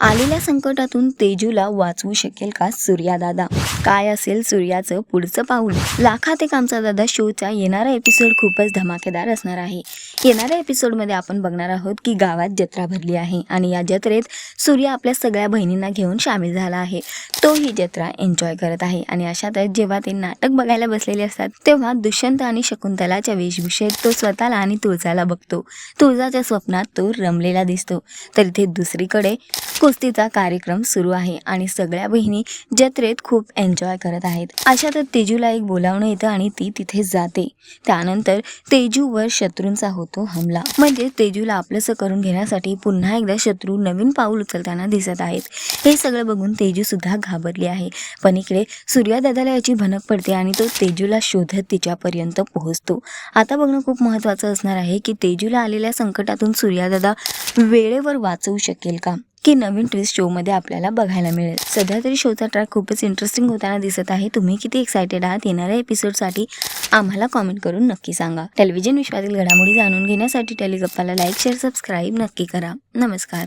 आलेल्या संकटातून तेजूला वाचवू शकेल का सूर्यादादा काय असेल सूर्याचं पुढचं पाऊल? लाखात एक आमचा दादा शोचा येणारा एपिसोड खूपच धमाकेदार असणार आहे. येणाऱ्या एपिसोडमध्ये आपण बघणार आहोत की गावात जत्रा भरली आहे आणि या जत्रेत सूर्य आपल्या सगळ्या बहिणींना घेऊन सामील झाला आहे. तो ही जत्रा एन्जॉय करत आहे आणि अशातच जेव्हा ते नाटक बघायला बसलेले असतात तेव्हा दुष्यंत आणि शकुंतलाच्या वेशभूषेत तो स्वतःला आणि तुळजाला बघतो. तुळजाच्या स्वप्नात तो रमलेला दिसतो. तर इथे दुसरीकडे कुस्तीचा कार्यक्रम सुरू आहे आणि सगळ्या बहिणी जत्रेत खूप एन्जॉय करत आहेत. अशातच तेजूला एक बोलावणं येतं आणि ती तिथे जाते. त्यानंतर तेजूवर शत्रूंचा होतो हमला. म्हणजे तेजूला आपलंसं करून घेण्यासाठी पुन्हा एकदा शत्रू नवीन पाऊल उचलताना दिसत आहेत. हे सगळं बघून तेजू सुद्धा घाबरली आहे. पण इकडे सूर्यादादाला याची भनक पडते आणि तो तेजूला शोधत तिच्यापर्यंत पोहोचतो. आता बघणं खूप महत्त्वाचं असणार आहे की तेजूला आलेल्या संकटातून सूर्यादादा वेळेवर वाचवू शकेल का? की नवीन ट्विस्ट शोमध्ये आपल्याला बघायला मिळेल. सध्या तरी शोचा ट्रॅक खूपच इंटरेस्टिंग होताना दिसत आहे. तुम्ही किती एक्सायटेड आहात येणाऱ्या एपिसोडसाठी आम्हाला कॉमेंट करून नक्की सांगा. टेलिव्हिजन विश्वातील घडामोडी जाणून घेण्यासाठी टेलिगप्पाला लाईक शेअर सबस्क्राईब नक्की करा. नमस्कार.